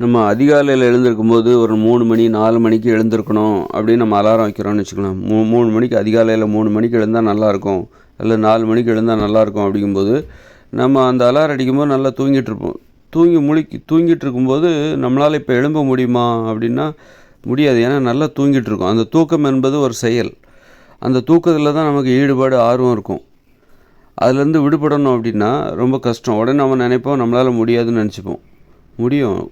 நம்ம அதிகாலையில் எழுந்திருக்கும் போது ஒரு மூணு மணி நாலு மணிக்கு எழுந்திருக்கணும் அப்படின்னு நம்ம அலாரம் வைக்கிறோம்னு வச்சுக்கலாம் மூ மூணு மணிக்கு அதிகாலையில் மூணு மணிக்கு எழுந்தால் நல்லாயிருக்கும் இல்லை நாலு மணிக்கு எழுந்தால் நல்லாயிருக்கும் அப்படிங்கும்போது நம்ம அந்த அலாரம் அடிக்கும்போது நல்லா தூங்கிட்டு இருப்போம். தூங்கி முழிக்கி தூங்கிட்டு இருக்கும்போது நம்மளால் இப்போ எழும்ப முடியுமா அப்படின்னா முடியாது. ஏன்னா நல்லா தூங்கிட்டு இருக்கோம். அந்த தூக்கம் என்பது ஒரு செயல். அந்த தூக்கத்தில் தான் நமக்கு ஈடுபாடு ஆர்வம் இருக்கும். அதுலேருந்து விடுபடணும் அப்படின்னா ரொம்ப கஷ்டம். உடனே நம்ம நினைப்போம் நம்மளால் முடியாதுன்னு நினச்சிப்போம். முடியும்.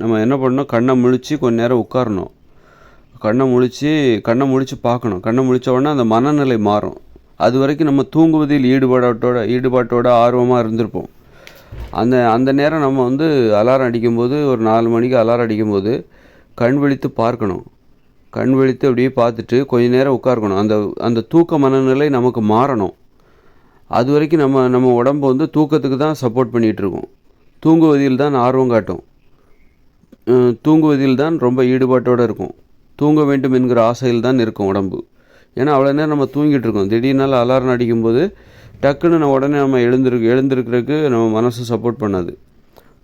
நம்ம என்ன பண்ணணும்? கண்ணை முழிச்சு கொஞ்ச நேரம் உட்காரணும். கண்ணை முழித்து கண்ணை முழித்து பார்க்கணும். கண்ணை முழித்த உடனே அந்த மனநிலை மாறும். அது வரைக்கும் நம்ம தூங்குவதில் ஈடுபாட்டோட ஈடுபாட்டோட ஆர்வமாக இருந்திருப்போம். அந்த அந்த நேரம் நம்ம வந்து அலாரம் அடிக்கும்போது ஒரு நாலு மணிக்கு அலாரம் அடிக்கும்போது கண் விழித்து பார்க்கணும். கண் விழித்து அப்படியே பார்த்துட்டு கொஞ்ச நேரம் உட்காரக்கணும். அந்த அந்த தூக்க மனநிலை நமக்கு மாறணும். அது வரைக்கும் நம்ம நம்ம உடம்பு வந்து தூக்கத்துக்கு தான் சப்போர்ட் பண்ணிகிட்டு இருக்கோம். தூங்குவதில் தான் ஆர்வம் காட்டும். தூங்குவதில் தான் ரொம்ப ஈடுபாட்டோடு இருக்கும். தூங்க வேண்டும் என்கிற ஆசையில் தான் இருக்கும் உடம்பு. ஏன்னா அவ்வளோ நேரம் நம்ம தூங்கிட்டு இருக்கோம். திடீர்னால அலாரம் அடிக்கும்போது டக்குன்னு நம்ம உடனே நம்ம எழுந்திருக்கு எழுந்திருக்கிறதுக்கு நம்ம மனசு சப்போர்ட் பண்ணாது.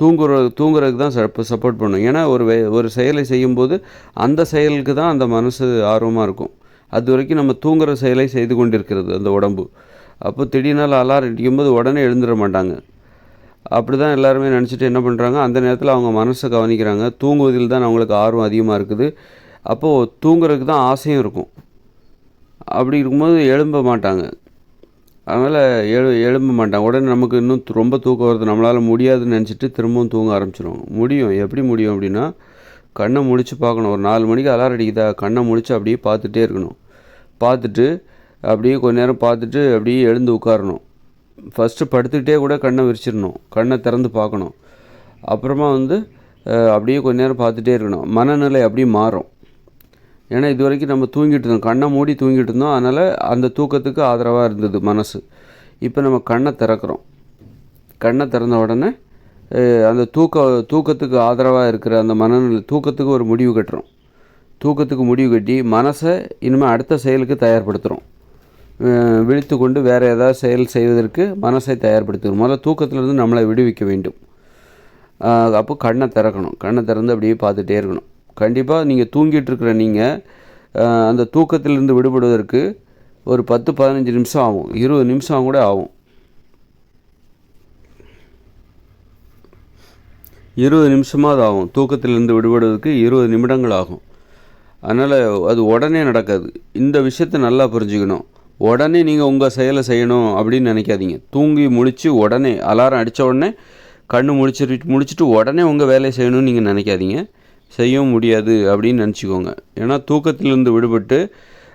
தூங்குற தூங்குறதுக்கு தான் சப்ப சப்போர்ட் பண்ணும். ஏன்னா ஒரு வே ஒரு செயலை செய்யும்போது அந்த செயலுக்கு தான் அந்த மனசு ஆர்வமாக இருக்கும். அது வரைக்கும் நம்ம தூங்குற செயலை செய்து கொண்டிருக்கிறது அந்த உடம்பு. அப்போ திடீர்னால் அலாரம் அடிக்கும்போது உடனே எழுந்துட மாட்டாங்க. அப்படி தான் எல்லாருமே நினச்சிட்டு என்ன பண்ணுறாங்க அந்த நேரத்தில் அவங்க மனசை கவனிக்கிறாங்க. தூங்குவதில் தான் அவங்களுக்கு ஆர்வம் அதிகமாக இருக்குது. அப்போது தூங்குறதுக்கு தான் ஆசையும் இருக்கும். அப்படி இருக்கும்போது எழும்ப மாட்டாங்க. அதனால் எழு எழும்ப மாட்டாங்க. உடனே நமக்கு இன்னும் ரொம்ப தூக்கம் வருது. நம்மளால் முடியாதுன்னு நினச்சிட்டு திரும்பவும் தூங்க ஆரம்பிச்சிடும் முடியும். எப்படி முடியும் அப்படின்னா கண்ணை முடித்து பார்க்கணும். ஒரு நாலு மணிக்கு அலாரம் அடிக்குதா? கண்ணை முடித்து அப்படியே பார்த்துட்டே இருக்கணும். பார்த்துட்டு அப்படியே கொஞ்ச நேரம் பார்த்துட்டு அப்படியே எழுந்து உட்காரணும். ஃபஸ்ட்டு படுத்துக்கிட்டே கூட கண்ணை விரிச்சிடணும். கண்ணை திறந்து பார்க்கணும். அப்புறமா வந்து அப்படியே கொஞ்ச நேரம் பார்த்துட்டே இருக்கணும். மனநிலை அப்படியே மாறும். ஏன்னா இது வரைக்கும் நம்ம தூங்கிட்டு இருந்தோம். கண்ணை மூடி தூங்கிட்டு இருந்தோம். அதனால் அந்த தூக்கத்துக்கு ஆதரவாக இருந்தது மனசு. இப்போ நம்ம கண்ணை திறக்கிறோம். கண்ணை திறந்த உடனே அந்த தூக்க தூக்கத்துக்கு ஆதரவாக இருக்கிற அந்த மனநிலை தூக்கத்துக்கு ஒரு முடிவு கட்டுறோம். தூக்கத்துக்கு முடிவு கட்டி மனசை இனிமேல் அடுத்த செயலுக்கு தயார்படுத்துகிறோம் விழித்து கொண்டு வேறு ஏதாவது செயல் செய்வதற்கு மனசை தயார்படுத்துகிறோம் முதல்ல தூக்கத்திலிருந்து நம்மளை விடுவிக்க வேண்டும். அப்போ கண்ணை திறக்கணும். கண்ணை திறந்து அப்படியே பார்த்துட்டே இருக்கணும். கண்டிப்பாக நீங்கள் தூங்கிட்டு இருக்கிற நீங்கள் அந்த தூக்கத்திலிருந்து விடுபடுவதற்கு ஒரு பத்து பதினஞ்சு நிமிஷம் ஆகும். இருபது நிமிஷம் கூட ஆகும். இருபது நிமிஷமாவது ஆகும். தூக்கத்திலிருந்து விடுபடுவதற்கு இருபது நிமிடங்கள் ஆகும். அதனால் அது உடனே நடக்காது. இந்த விஷயத்தை நல்லா புரிஞ்சுக்கணும். உடனே நீங்கள் உங்கள் செயலை செய்யணும் அப்படின்னு நினைக்காதீங்க. தூங்கி முடித்து உடனே அலாரம் அடித்த உடனே கண்ணு முழிச்சிட்டு முடிச்சுட்டு உடனே உங்கள் வேலையை செய்யணும்னு நீங்கள் நினைக்காதீங்க. செய்யவும் முடியாது அப்படின்னு நினச்சிக்கோங்க. ஏன்னா தூக்கத்திலிருந்து விடுபட்டு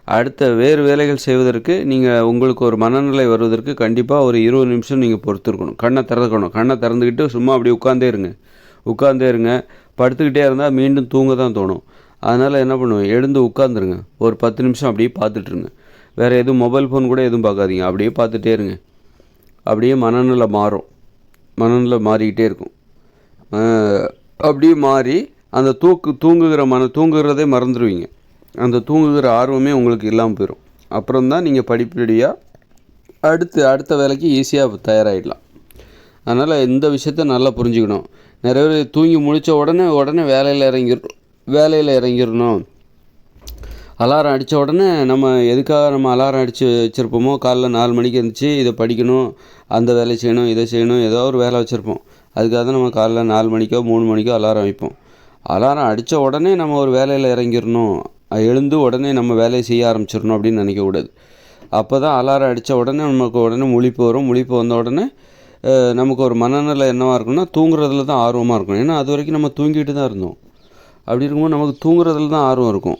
அடுத்த வேறு வேலைகள் செய்வதற்கு நீங்கள் உங்களுக்கு ஒரு மனநிலை வருவதற்கு கண்டிப்பாக ஒரு இருபது நிமிஷம் நீங்கள் பொறுத்துருக்கணும். கண்ணை திறந்துக்கணும். கண்ணை திறந்துக்கிட்டு சும்மா அப்படியே உட்காந்தே இருங்க. உட்காந்தே இருங்க. படுத்துக்கிட்டே இருந்தால் மீண்டும் தூங்க தான் தோணும். அதனால் என்ன பண்ணுவேன்? எழுந்து உட்காந்துருங்க ஒரு பத்து நிமிஷம் அப்படியே பார்த்துட்ருங்க வேறு எதுவும் மொபைல் ஃபோன் கூட எதுவும் பார்க்காதீங்க. அப்படியே பார்த்துட்டே இருங்க. அப்படியே மனநிலை மாறும். மனநிலை மாறிக்கிட்டே இருக்கும். அப்படியே மாறி அந்த தூக்கு தூங்குகிற மன தூங்குகிறதே மறந்துடுவீங்க. அந்த தூங்குகிற ஆர்வமே உங்களுக்கு இல்லாமல் போயிடும் அப்புறம் தான் நீங்கள் படிப்படியாக அடுத்து அடுத்த வேலைக்கு ஈஸியாக தயாராகிடலாம் அதனால் இந்த விஷயத்த நல்லா புரிஞ்சுக்கணும். நிறைய பேர் தூங்கி முழிச்ச உடனே உடனே வேலையில் இறங்கிடணும் வேலையில் இறங்கிடணும் அலாரம் அடித்த உடனே நம்ம எதுக்காக நம்ம அலாரம் அடித்து வச்சுருப்போமோ காலைல நாலு மணிக்கு இருந்துச்சு இதை படிக்கணும் அந்த வேலையை செய்யணும் இதை செய்யணும் ஏதோ ஒரு வேலை வச்சுருப்போம். அதுக்காக தான் நம்ம காலைல நாலு மணிக்கோ மூணு மணிக்கோ அலாரம் வைப்போம். அலாரம் அடித்த உடனே நம்ம ஒரு வேலையில் இறங்கிடணும். எழுந்து உடனே நம்ம வேலையை செய்ய ஆரம்பிச்சிடணும் அப்படின்னு நினைக்கக்கூடாது அப்போ தான் அலாரம் அடித்த உடனே நமக்கு உடனே முழிப்பு வரும். முழிப்பு வந்த உடனே நமக்கு ஒரு மனநிலை என்னவாக இருக்கும்னா தூங்குறதுல தான் ஆர்வமாக இருக்கும் ஏன்னா அது வரைக்கும் நம்ம தூங்கிட்டு தான் இருந்தோம். அப்படி இருக்கும்போது நமக்கு தூங்குறதுல தான் ஆர்வம் இருக்கும்.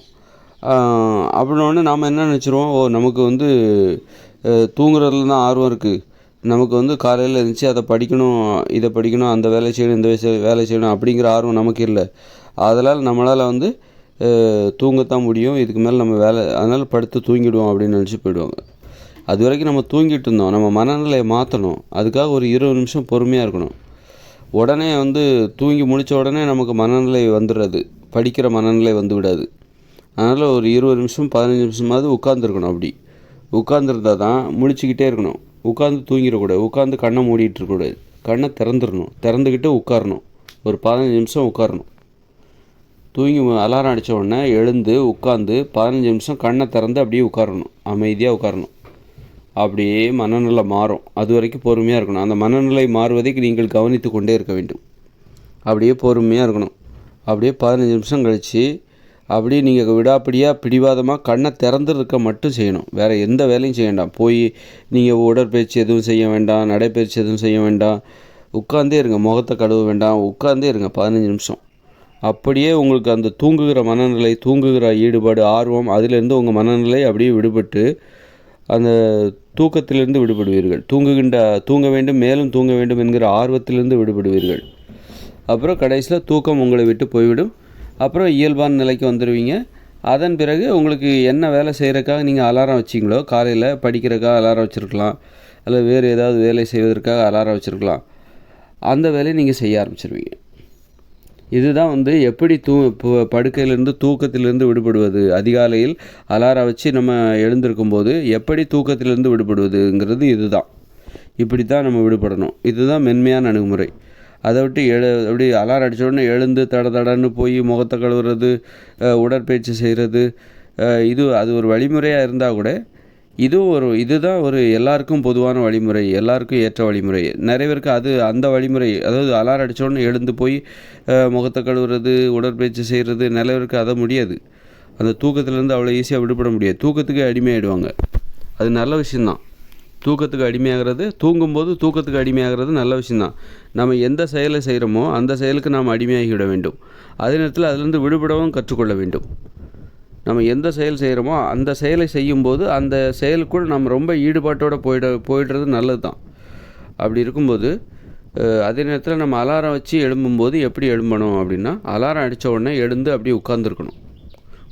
அப்படின்னோடனே நாம் என்ன நினச்சிருவோம்? ஓ நமக்கு வந்து தூங்குறதுல தான் ஆர்வம் இருக்குது நமக்கு வந்து காலையில் இருந்துச்சு அதை படிக்கணும் இதை படிக்கணும் அந்த வேலை செய்யணும் இந்த வேலை செய்யணும் அப்படிங்கிற ஆர்வம் நமக்கு இல்லை. அதனால் நம்மளால் வந்து தூங்கத்தான் முடியும். இதுக்கு மேலே நம்ம வேலை அதனால் படுத்து தூங்கிடுவோம் அப்படின்னு நினச்சி போயிடுவாங்க. அது வரைக்கும் நம்ம தூங்கிட்டு இருந்தோம். நம்ம மனநிலையை மாற்றணும் அதுக்காக ஒரு இருபது நிமிஷம் பொறுமையாக இருக்கணும். உடனே வந்து தூங்கி முடித்த உடனே நமக்கு மனநிலை வந்துடுறது. படிக்கிற மனநிலை வந்து விடாது. அதனால் ஒரு இருபது நிமிஷம் பதினஞ்சு நிமிஷமாவது உட்காந்துருக்கணும் அப்படி. உட்காந்துருந்தா தான் முழிச்சுக்கிட்டே இருக்கணும். உட்காந்து தூங்கிடக்கூடாது. உட்காந்து கண்ணை மூடிட்டு இருக்கக்கூடாது. கண்ணை திறந்துடணும். திறந்துக்கிட்டு உட்காரணும். ஒரு பதினஞ்சு நிமிஷம் உட்காரணும். தூங்கி அலாரம் அடித்த உடனே எழுந்து உட்காந்து பதினஞ்சு நிமிஷம் கண்ணை திறந்து அப்படியே உட்காரணும். அமைதியாக உட்காரணும். அப்படியே மனநிலை மாறும். அது வரைக்கும் பொறுமையாக இருக்கணும். அந்த மனநிலை மாறுவதை நீங்கள் கவனித்து கொண்டே இருக்க வேண்டும். அப்படியே பொறுமையாக இருக்கணும். அப்படியே பதினஞ்சு நிமிஷம் கழித்து அப்படி நீங்கள் விடாப்பிடியாக பிடிவாதமாக கண்ணை திறந்துருக்க மட்டும் செய்யணும். வேறு எந்த வேலையும் செய்ய வேண்டாம். போய் நீங்கள் உடற்பயிற்சி எதுவும் செய்ய வேண்டாம் நடைப்பயிற்சி எதுவும் செய்ய வேண்டாம். உட்காந்தே இருங்க. முகத்தை கழுவ வேண்டாம். உட்காந்தே இருங்க. பதினஞ்சு நிமிஷம். அப்படியே உங்களுக்கு அந்த தூங்குகிற மனநிலை தூங்குகிற ஈடுபாடு ஆர்வம் அதிலிருந்து உங்கள் மனநிலை அப்படியே விடுபட்டு அந்த தூக்கத்திலிருந்து விடுபடுவீர்கள். தூங்குகின்ற தூங்க வேண்டும் மேலும் தூங்க வேண்டும் என்கிற ஆர்வத்திலிருந்து விடுபடுவீர்கள். அப்புறம் கடைசியில் தூக்கம் உங்களை விட்டு போய்விடும். அப்புறம் இயல்பான நிலைக்கு வந்துடுவீங்க அதன் பிறகு உங்களுக்கு என்ன வேலை செய்கிறக்காக நீங்கள் அலாரம் வச்சிங்களோ காலையில் படிக்கிறக்காக அலாரம் வச்சுருக்கலாம். அல்லது வேறு ஏதாவது வேலை செய்வதற்காக அலாரம் வச்சுருக்கலாம். அந்த வேலையை நீங்கள் செய்ய ஆரம்பிச்சிருவீங்க. இதுதான் வந்து எப்படி தூ படுக்கையிலேருந்து படுக்கையிலிருந்து தூக்கத்திலிருந்து விடுபடுவது? அதிகாலையில் அலாரம் வச்சு நம்ம எழுந்திருக்கும் போது எப்படி தூக்கத்திலிருந்து விடுபடுவதுங்கிறது இதுதான். இப்படி தான் நம்ம விடுபடணும். இதுதான் மென்மையான அணுகுமுறை. அதை விட்டு எழு அப்படி அலாரம் அடித்த உடனே எழுந்து தட தடன்னு போய் முகத்தை கழுவுறது உடற்பயிற்சி செய்கிறது இது அது ஒரு வழிமுறையாக இருந்தால் கூட இதுவும் ஒரு இதுதான் ஒரு எல்லாருக்கும் பொதுவான வழிமுறை எல்லாருக்கும் ஏற்ற வழிமுறை. நிறைய பேருக்கு அது அந்த வழிமுறை அதாவது அலாரம் அடித்தோடனே எழுந்து போய் முகத்தை கழுவுறது உடற்பயிற்சி செய்கிறது நிறைய பேருக்கு அதை முடியாது. அந்த தூக்கத்துலேருந்து அவ்வளோ ஈஸியாக விடுபட முடியாது. தூக்கத்துக்கு அடிமையாயிடுவாங்க. அது நல்ல விஷயந்தான் தூக்கத்துக்கு அடிமையாகிறது தூங்கும்போது தூக்கத்துக்கு அடிமையாகிறது நல்ல விஷயந்தான் நம்ம எந்த செயலை செய்கிறோமோ அந்த செயலுக்கு நாம் அடிமையாகிவிட வேண்டும். அதே நேரத்தில் அதிலிருந்து விடுபடவும் கற்றுக்கொள்ள வேண்டும். நம்ம எந்த செயல் செய்கிறோமோ அந்த செயலை செய்யும்போது அந்த செயலுக்குள்ள நம்ம ரொம்ப ஈடுபாட்டோடு போயிட போயிடுறது நல்லது தான் அப்படி இருக்கும்போது அதே நேரத்தில் நம்ம அலாரம் வச்சு எழும்பும்போது எப்படி எழும்பணும் அப்படின்னா அலாரம் அடித்த உடனே எழுந்து அப்படியே உட்காந்துருக்கணும்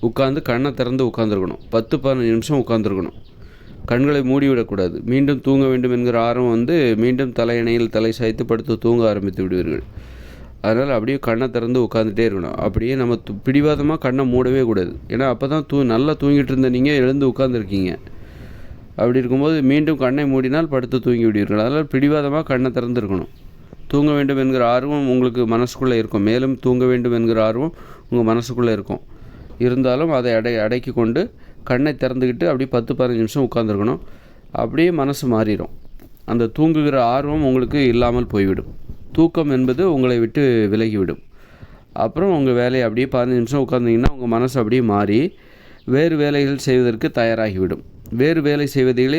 உட்காந்து கண்ணை திறந்து உட்காந்துருக்கணும் பத்து பதினஞ்சு நிமிஷம் உட்காந்துருக்கணும் கண்களை மூடிவிடக்கூடாது. மீண்டும் தூங்க வேண்டும் என்கிற ஆர்வம் வந்து மீண்டும் தலையணையில் தலை சாய்த்து படுத்து தூங்க ஆரம்பித்து விடுவீர்கள். அதனால் அப்படியே கண்ணை திறந்து உட்காந்துட்டே இருக்கணும். அப்படியே நம்ம பிடிவாதமாக கண்ணை மூடவே கூடாது. ஏன்னா அப்போ தான் தூ நல்லா தூங்கிட்டு இருந்த நீங்கள் எழுந்து உட்காந்துருக்கீங்க அப்படி இருக்கும்போது மீண்டும் கண்ணை மூடினால் படுத்து தூங்கி விடுவீர்கள். அதனால் பிடிவாதமாக கண்ணை திறந்துருக்கணும். தூங்க வேண்டும் என்கிற ஆர்வம் உங்களுக்கு மனசுக்குள்ளே இருக்கும். மேலும் தூங்க வேண்டும் என்கிற ஆர்வம் உங்கள் மனசுக்குள்ளே இருக்கும். இருந்தாலும் அதை அடை அடக்கி கொண்டு கண்ணை திறந்துக்கிட்டு அப்படியே பத்து பதினஞ்சு நிமிஷம் உட்காந்துருக்கணும் அப்படியே மனசு மாறிடும் அந்த தூங்குகிற ஆர்வம் உங்களுக்கு இல்லாமல் போய்விடும். தூக்கம் என்பது உங்களை விட்டு விலகிவிடும். அப்புறம் உங்கள் வேலையை அப்படியே பதினஞ்சு நிமிஷம் உட்காந்திங்கன்னா உங்கள் மனசு அப்படியே மாறி வேறு வேலைகள் செய்வதற்கு தயாராகிவிடும். வேறு வேலை செய்வதில்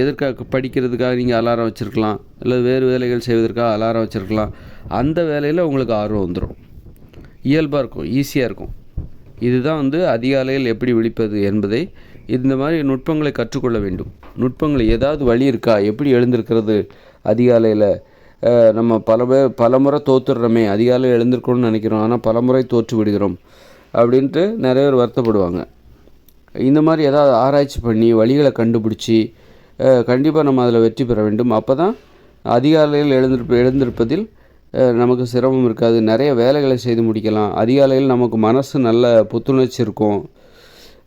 எதற்காக படிக்கிறதுக்காக நீங்கள் அலாரம் வச்சுருக்கலாம். இல்லை வேறு வேலைகள் செய்வதற்காக அலாரம் வச்சுருக்கலாம். அந்த வேலையில் உங்களுக்கு ஆர்வம் வந்துடும் இயல்பாக இருக்கும் ஈஸியாக இருக்கும். இதுதான் வந்து அதிகாலையில் எப்படி விழிப்பது என்பதை இந்த மாதிரி நுட்பங்களை கற்றுக்கொள்ள வேண்டும். நுட்பங்கள் ஏதாவது வழி இருக்கா? எப்படி எழுந்திருக்கிறது அதிகாலையில் நம்ம பல பேர் பல முறை தோத்துடுறோமே அதிகாலையில் எழுந்திருக்கணும்னு நினைக்கிறோம். ஆனால் பல முறை தோற்று விடுகிறோம் அப்படின்ட்டு நிறைய பேர் வருத்தப்படுவாங்க. இந்த மாதிரி ஏதாவது ஆராய்ச்சி பண்ணி வழிகளை கண்டுபிடிச்சி கண்டிப்பாக நம்ம அதில் வெற்றி பெற வேண்டும். அப்போ தான் அதிகாலையில் எழுந்திருப்ப எழுந்திருப்பதில் நமக்கு சிரமம் இருக்காது. நிறைய வேலைகளை செய்து முடிக்கலாம். அதிகாலையில் நமக்கு மனசு நல்ல புத்துணர்ச்சி இருக்கும்.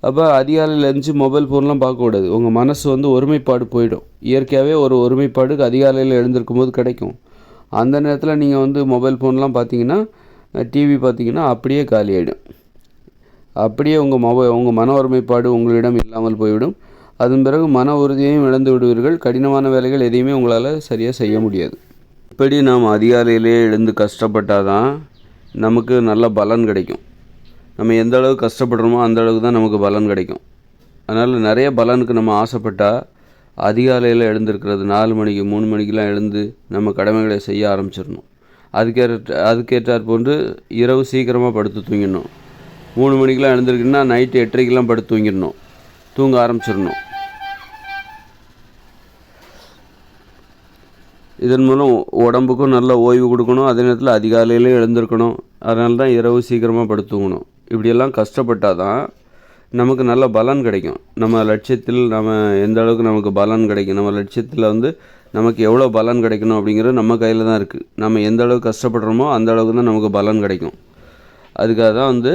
அப்போ அதிகாலையில் எழுந்துச்சு மொபைல் ஃபோன்லாம் பார்க்கக்கூடாது. உங்கள் மனசு வந்து ஒருமைப்பாடு போயிடும். இயற்கையாகவே ஒரு ஒருமைப்பாடு அதிகாலையில் எழுந்திருக்கும் போது கிடைக்கும். அந்த நேரத்தில் நீங்கள் வந்து மொபைல் ஃபோன்லாம் பார்த்தீங்கன்னா டிவி பார்த்தீங்கன்னா அப்படியே காலியாயிடும். அப்படியே உங்கள் மொபைல் உங்கள் மன ஒருமைப்பாடு உங்களிடம் இல்லாமல் போய்விடும். அதன் பிறகு மன உறுதியையும் இழந்து விடுவீர்கள். கடினமான வேலைகள் எதையுமே உங்களால் சரியாக செய்ய முடியாது. இப்படி நாம் அதிகாலையிலே எழுந்து கஷ்டப்பட்டால் தான் நமக்கு நல்ல பலன் கிடைக்கும். நம்ம எந்த அளவுக்கு கஷ்டப்படுறோமோ அந்த அளவுக்கு தான் நமக்கு பலன் கிடைக்கும். அதனால் நிறைய பலனுக்கு நம்ம ஆசைப்பட்டால் அதிகாலையில் எழுந்திருக்கிறது நாலு மணிக்கு மூணு மணிக்கெலாம் எழுந்து நம்ம கடமைகளை செய்ய ஆரம்பிச்சிடணும். அதுக்கேற்ற அதுக்கேற்றாற் போன்று இரவு சீக்கிரமாக படுத்து தூங்கிடணும். மூணு மணிக்கெலாம் எழுந்திருக்குன்னா நைட்டு எட்டரைக்கெலாம் படுத்து தூங்கிடணும். தூங்க ஆரம்பிச்சிடணும். இதன் மூலம் உடம்புக்கும் நல்ல ஓய்வு கொடுக்கணும். அதே நேரத்தில் அதிகாலையிலே எழுந்திருக்கணும். அதனால தான் இரவு சீக்கிரமாக படுத்துக்கணும். இப்படியெல்லாம் கஷ்டப்பட்டால் தான் நமக்கு நல்ல பலன் கிடைக்கும். நம்ம லட்சியத்தில் நம்ம எந்த அளவுக்கு நமக்கு பலன் கிடைக்கும். நம்ம லட்சியத்தில் வந்து நமக்கு எவ்வளோ பலன் கிடைக்கணும் அப்படிங்கிறது நம்ம கையில் தான் இருக்குது நம்ம எந்த அளவுக்கு கஷ்டப்படுறோமோ அந்த அளவுக்கு தான் நமக்கு பலன் கிடைக்கும். அதுக்காக தான் வந்து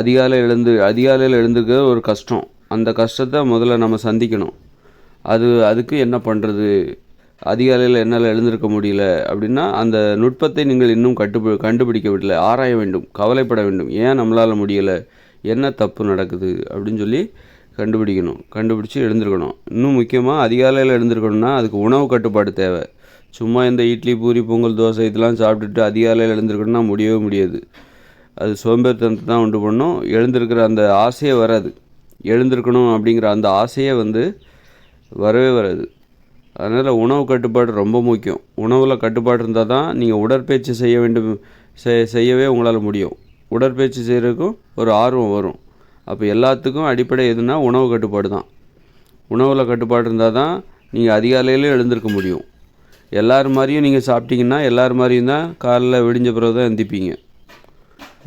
அதிகாலை எழுந்து அதிகாலையில் எழுந்திருக்கிறது ஒரு கஷ்டம். அந்த கஷ்டத்தை முதல்ல நம்ம சந்திக்கணும். அது அதுக்கு என்ன பண்ணுறது அதிகாலையில் என்னால் எழுந்திருக்க முடியல அப்படின்னா அந்த நுட்பத்தை நீங்கள் இன்னும் கட்டு கண்டுபிடிக்கவில்லை ஆராய வேண்டும் கவலைப்பட வேண்டும். ஏன் நம்மளால் முடியலை? என்ன தப்பு நடக்குது? அப்படின்னு சொல்லி கண்டுபிடிக்கணும். கண்டுபிடிச்சி எழுந்திருக்கணும். இன்னும் முக்கியமாக அதிகாலையில் எழுந்திருக்கணும்னா அதுக்கு உணவு கட்டுப்பாடு தேவை. சும்மா இந்த இட்லி பூரி பொங்கல் தோசை இதெல்லாம் சாப்பிட்டுட்டு அதிகாலையில் எழுந்திருக்கணும்னா முடியவே முடியாது. அது சோம்பேறித்தனத்தை தான் உண்டு பண்ணும். எழுந்திருக்கிற அந்த ஆசையே வராது. எழுந்திருக்கணும் அப்படிங்கிற அந்த ஆசையே வந்து வரவே வராது. அதனால் உணவு கட்டுப்பாடு ரொம்ப முக்கியம். உணவில் கட்டுப்பாடு இருந்தால் தான் நீங்கள் உடற்பயிற்சி செய்ய வேண்டும் செய் செய்யவே உங்களால் முடியும். உடற்பயிற்சி செய்கிறதுக்கும் ஒரு ஆர்வம் வரும். அப்போ எல்லாத்துக்கும் அடிப்படை எதுனா உணவு கட்டுப்பாடு தான். உணவில் கட்டுப்பாடு இருந்தால் தான் நீங்கள் அதிகாலையிலும் எழுந்திருக்க முடியும். எல்லார் மாதிரியும் நீங்கள் சாப்பிட்டீங்கன்னா எல்லார் மாதிரியும் தான் காலைல விடிஞ்ச பிறகு தான் எந்திப்பீங்க.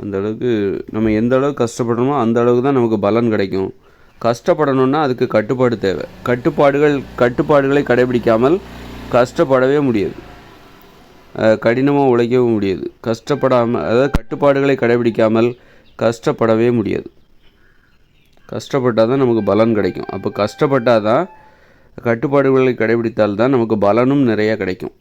அந்த அளவுக்கு நம்ம எந்த அளவுக்கு கஷ்டப்படுறோமோ அந்த அளவுக்கு தான் நமக்கு பலன் கிடைக்கும். கஷ்டப்படணும்னா அதுக்கு கட்டுப்பாடு தேவை. கட்டுப்பாடுகள் கட்டுப்பாடுகளை கடைபிடிக்காமல் கஷ்டப்படவே முடியாது. கடினமாக உழைக்கவும் முடியாது. கஷ்டப்படாமல் அதாவது கட்டுப்பாடுகளை கடைபிடிக்காமல் கஷ்டப்படவே முடியாது. கஷ்டப்பட்டால் தான் நமக்கு பலன் கிடைக்கும். அப்போ கஷ்டப்பட்டால் தான் கட்டுப்பாடுகளை கடைபிடித்தால் தான் நமக்கு பலனும் நிறையா கிடைக்கும்.